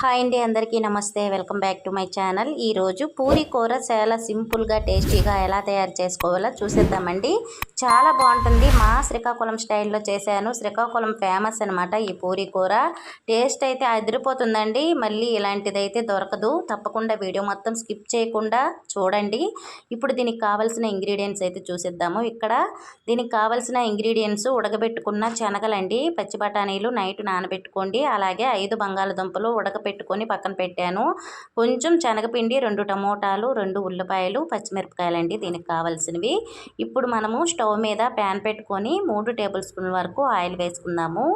Hi అండి అందరికీ నమస్తే. Welcome back to my channel. ఈరోజు పూరి కూర చాలా సింపుల్గా టేస్టీగా ఎలా తయారు చేసుకోవాలో చూసేద్దామండి. చాలా బాగుంటుంది. మా శ్రీకాకుళం స్టైల్లో చేశాను. శ్రీకాకుళం ఫేమస్ అనమాట ఈ పూరి కూర. టేస్ట్ అయితే అదిరిపోతుందండి. మళ్ళీ ఇలాంటిదైతే దొరకదు. తప్పకుండా వీడియో మొత్తం స్కిప్ చేయకుండా చూడండి. ఇప్పుడు దీనికి కావాల్సిన ఇంగ్రీడియంట్స్ అయితే చూసేద్దాము. ఇక్కడ దీనికి కావాల్సిన ఇంగ్రీడియంట్స్ ఉడకబెట్టుకున్న శనగలండి. పచ్చి బఠానీలు నైట్ నానబెట్టుకోండి. అలాగే ఐదు బంగాళదుంపలు పెట్టుకొని పక్కన పెట్టాను. కొంచెం శనగపిండి రెండు టమోటాలు రెండు ఉల్లిపాయలు పచ్చిమిరపకాయలండి దీనికి కావాల్సినవి. ఇప్పుడు మనము స్టవ్ మీద ప్యాన్ పెట్టుకొని మూడు టేబుల్ స్పూన్ వరకు ఆయిల్ వేసుకుందాము.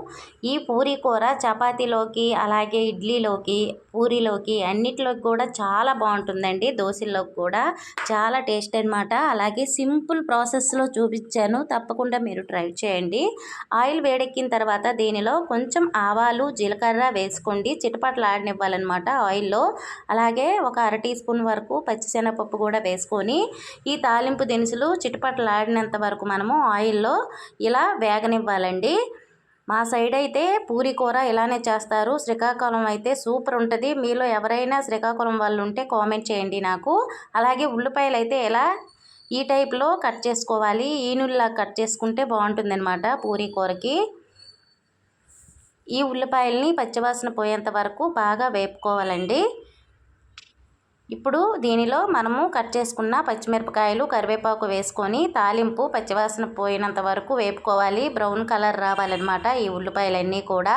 ఈ పూరీ కూర చపాతీలోకి అలాగే ఇడ్లీలోకి పూరీలోకి అన్నిటిలోకి కూడా చాలా బాగుంటుందండి. దోశల్లోకి కూడా చాలా టేస్ట్ అనమాట అలాగే సింపుల్ ప్రాసెస్లో చూపించాను. తప్పకుండా మీరు ట్రై చేయండి. ఆయిల్ వేడెక్కిన తర్వాత దీనిలో కొంచెం ఆవాలు జీలకర్ర వేసుకోండి. చిటపటలాడనివ్వాలన్నమాట ఆయిల్లో. అలాగే ఒక అర టీ స్పూన్ వరకు పచ్చిశనగపప్పు కూడా వేసుకొని ఈ తాలింపు దినుసులు చిటపటలాడినంత వరకు మనము ఆయిల్లో ఇలా వేగనివ్వాలండి. మా సైడ్ అయితే పూరి కూర ఇలానే చేస్తారు. శ్రీకాకుళం అయితే సూపర్ ఉంటుంది. మీలో ఎవరైనా శ్రీకాకుళం వాళ్ళు ఉంటే కామెంట్ చేయండి నాకు. అలాగే ఉల్లిపాయలు అయితే ఇలా ఈ టైప్లో కట్ చేసుకోవాలి ఈనుల్లా కట్ చేసుకుంటే బాగుంటుంది అనమాట కూరకి. ఈ ఉల్లిపాయల్ని పచ్చివాసన పోయేంత వరకు బాగా వేపుకోవాలండి. ఇప్పుడు దీనిలో మనము కట్ చేసుకున్న పచ్చిమిరపకాయలు కరివేపాకు వేసుకొని తాలింపు పచ్చివాసన పోయినంత వరకు వేపుకోవాలి. బ్రౌన్ కలర్ రావాలన్నమాట ఈ ఉల్లిపాయలన్నీ కూడా.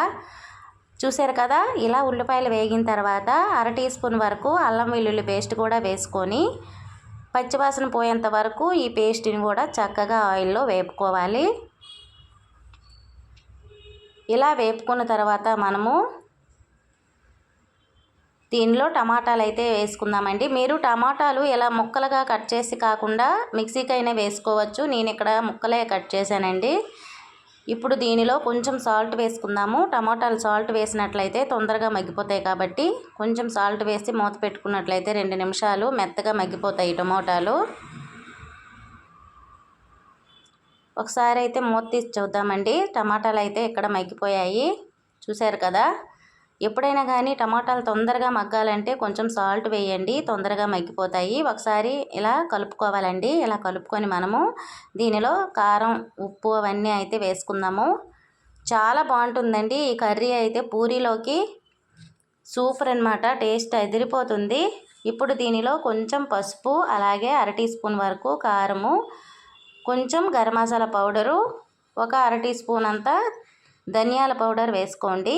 చూసారు కదా ఇలా ఉల్లిపాయలు వేగిన తర్వాత అర టీ స్పూన్ వరకు అల్లం వెల్లుల్లి పేస్ట్ కూడా వేసుకొని పచ్చివాసన పోయేంత వరకు ఈ పేస్ట్ని కూడా చక్కగా ఆయిల్లో వేపుకోవాలి. ఇలా వేపుకున్న తర్వాత మనము దీనిలో టమాటాలు అయితే వేసుకుందామండి. మీరు టమాటాలు ఇలా ముక్కలుగా కట్ చేసి కాకుండా మిక్సీకైనా వేసుకోవచ్చు. నేను ఇక్కడ ముక్కలే కట్ చేశానండి. ఇప్పుడు దీనిలో కొంచెం సాల్ట్ వేసుకుందాము. టమాటాలు సాల్ట్ వేసినట్లయితే తొందరగా మగ్గిపోతాయి కాబట్టి కొంచెం సాల్ట్ వేసి మూత పెట్టుకున్నట్లయితే రెండు నిమిషాలు మెత్తగా మగ్గిపోతాయి టమోటాలు. ఒకసారి అయితే మూత తీసి చూద్దామండి. టమాటాలు అయితే ఇక్కడ మగ్గిపోయాయి? చూశారు కదా? ఎప్పుడైనా కానీ టమాటాలు తొందరగా మగ్గాలంటే కొంచెం సాల్ట్ వేయండి. తొందరగా మగ్గిపోతాయి. ఒకసారి ఇలా కలుపుకోవాలండి. ఇలా కలుపుకొని మనము దీనిలో కారం ఉప్పు అవన్నీ అయితే వేసుకుందాము. చాలా బాగుంటుందండి. ఈ కర్రీ అయితే పూరీలోకి సూపర్ అనమాట టేస్ట్ అదిరిపోతుంది ఇప్పుడు దీనిలో కొంచెం పసుపు అలాగే అర టీ స్పూన్ వరకు కారము కొంచెం గరం మసాలా పౌడరు ఒక అర టీ స్పూన్ అంతా ధనియాల పౌడర్ వేసుకోండి.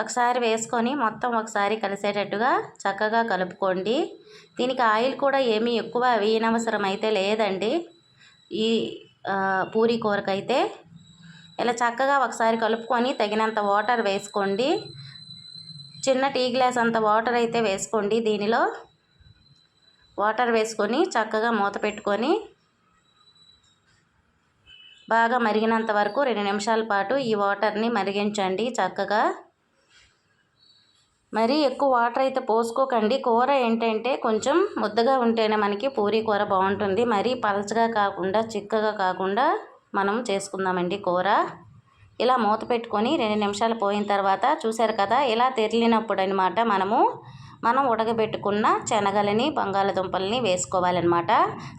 ఒకసారి వేసుకొని మొత్తం ఒకసారి కలిసేటట్టుగా చక్కగా కలుపుకోండి. దీనికి ఆయిల్ కూడా ఏమీ ఎక్కువ వేయనవసరం అయితే లేదండి. ఈ పూరి కూరకైతే ఇలా చక్కగా ఒకసారి కలుపుకొని తగినంత వాటర్ వేసుకోండి. చిన్న టీ గ్లాస్ అంత వాటర్ అయితే వేసుకోండి దీనిలో. వాటర్ వేసుకొని చక్కగా మూత పెట్టుకొని బాగా మరిగినంత వరకు రెండు నిమిషాల పాటు ఈ వాటర్ని మరిగించండి చక్కగా. మరి ఎక్కువ వాటర్ అయితే పోసుకోకండి. కూర ఏంటంటే కొంచెం ముద్దగా ఉంటేనే మనకి పూరీ కూర బాగుంటుంది. మరి పలచగా కాకుండా చిక్కగా కాకుండా మనం చేసుకుందామండి కూర. ఇలా మూత పెట్టుకొని రెండు నిమిషాలు పోయిన తర్వాత చూసారు కదా ఇలా తెరిలినప్పుడు అనమాట మనము మనం ఉడకబెట్టుకున్న శనగలని బంగాళదుంపల్ని వేసుకోవాలన్నమాట.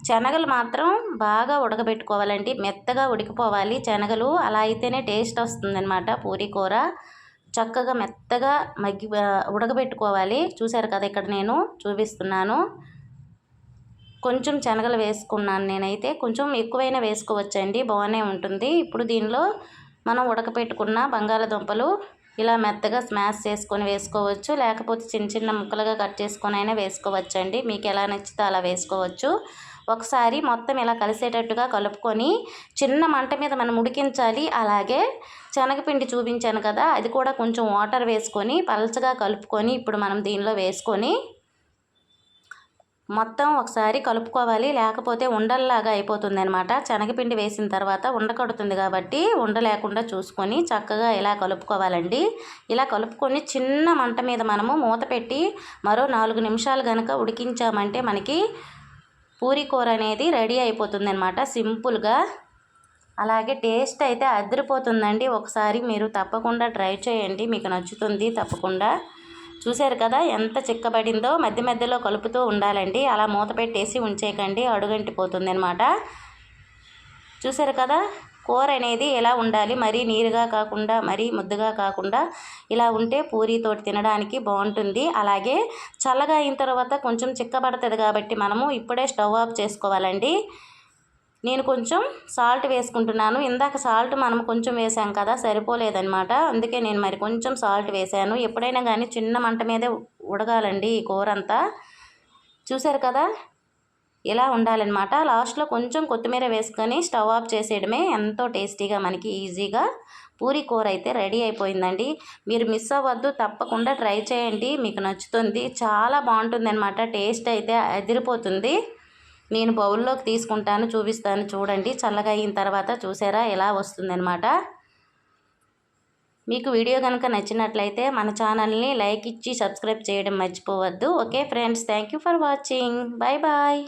శనగలు మాత్రం బాగా ఉడకబెట్టుకోవాలండి. మెత్తగా ఉడికిపోవాలి శనగలు. అలా అయితేనే టేస్ట్ వస్తుందన్నమాట పూరి కూర. చక్కగా మెత్తగా మగ్గి ఉడకబెట్టుకోవాలి. చూశారు కదా ఇక్కడ నేను చూపిస్తున్నాను. కొంచెం శనగలు వేసుకున్నాను నేనైతే. కొంచెం ఎక్కువైనా వేసుకోవచ్చండి. బాగానే ఉంటుంది. ఇప్పుడు దీనిలో మనం ఉడకపెట్టుకున్న బంగాళదుంపలు ఇలా మెత్తగా స్మాష్ చేసుకొని వేసుకోవచ్చు. లేకపోతే చిన్న చిన్న ముక్కలుగా కట్ చేసుకొని అయినా వేసుకోవచ్చండి. మీకు ఎలా నచ్చితే అలా వేసుకోవచ్చు. ఒకసారి మొత్తం ఇలా కలిసేటట్టుగా కలుపుకొని చిన్న మంట మీద మనం ఉడికించాలి. అలాగే శనగపిండి చూపించాను కదా అది కూడా కొంచెం వాటర్ వేసుకొని పలచగా కలుపుకొని ఇప్పుడు మనం దీనిలో వేసుకొని మొత్తం ఒకసారి కలుపుకోవాలి. లేకపోతే ఉండల్లాగా అయిపోతుంది అనమాట శనగపిండి వేసిన తర్వాత ఉండకడుతుంది కాబట్టి ఉండ లేకుండా చూసుకొని చక్కగా ఇలా కలుపుకోవాలండి. ఇలా కలుపుకొని చిన్న మంట మీద మనము మూత పెట్టి మరో నాలుగు నిమిషాలు కనుక ఉడికించామంటే మనకి పూరి కూర అనేది రెడీ అయిపోతుంది అనమాట సింపుల్గా. అలాగే టేస్ట్ అయితే అదిరిపోతుందండి. ఒకసారి మీరు తప్పకుండా ట్రై చేయండి. మీకు నచ్చుతుంది తప్పకుండా. చూశారు కదా ఎంత చిక్కబడిందో మధ్య మధ్యలో కలుపుతూ ఉండాలండి. అలా మూత పెట్టేసి ఉంచేయకండి అడుగంటిపోతుంది అనమాట చూశారు కదా కూర అనేది ఎలా ఉండాలి? మరీ నీరుగా కాకుండా మరీ ముద్దగా కాకుండా ఇలా ఉంటే పూరీతోటి తినడానికి బాగుంటుంది. అలాగే చల్లగా అయిన తర్వాత కొంచెం చిక్కబడుతుంది కాబట్టి మనము ఇప్పుడే స్టవ్ ఆఫ్ చేసుకోవాలండి. నేను కొంచెం సాల్ట్ వేసుకుంటున్నాను. ఇందాక సాల్ట్ మనం కొంచెం వేసాం కదా సరిపోలేదనమాట అందుకే నేను మరి కొంచెం సాల్ట్ వేసాను. ఎప్పుడైనా కానీ చిన్న మంట మీదే ఉడగాలండి ఈ కూర అంతా చూసారు కదా? ఇలా ఉండాలన్నమాట. లాస్ట్లో కొంచెం కొత్తిమీర వేసుకొని స్టవ్ ఆఫ్ చేసేయడమే ఎంతో టేస్టీగా మనకి ఈజీగా పూరి కూర అయితే రెడీ అయిపోయిందండి. మీరు మిస్ అవ్వద్దు తప్పకుండా ట్రై చేయండి. మీకు నచ్చుతుంది. చాలా బాగుంటుంది అనమాట టేస్ట్ అయితే అదిరిపోతుంది. నేను బౌల్లోకి తీసుకుంటాను చూపిస్తాను చూడండి. చల్లగా అయిన తర్వాత చూసారా ఎలా వస్తుందనమాట మీకు వీడియో కనుక నచ్చినట్లయితే మన ఛానల్ని లైక్ ఇచ్చి సబ్స్క్రైబ్ చేయడం మర్చిపోవద్దు. Okay friends thank you for watching. Bye bye.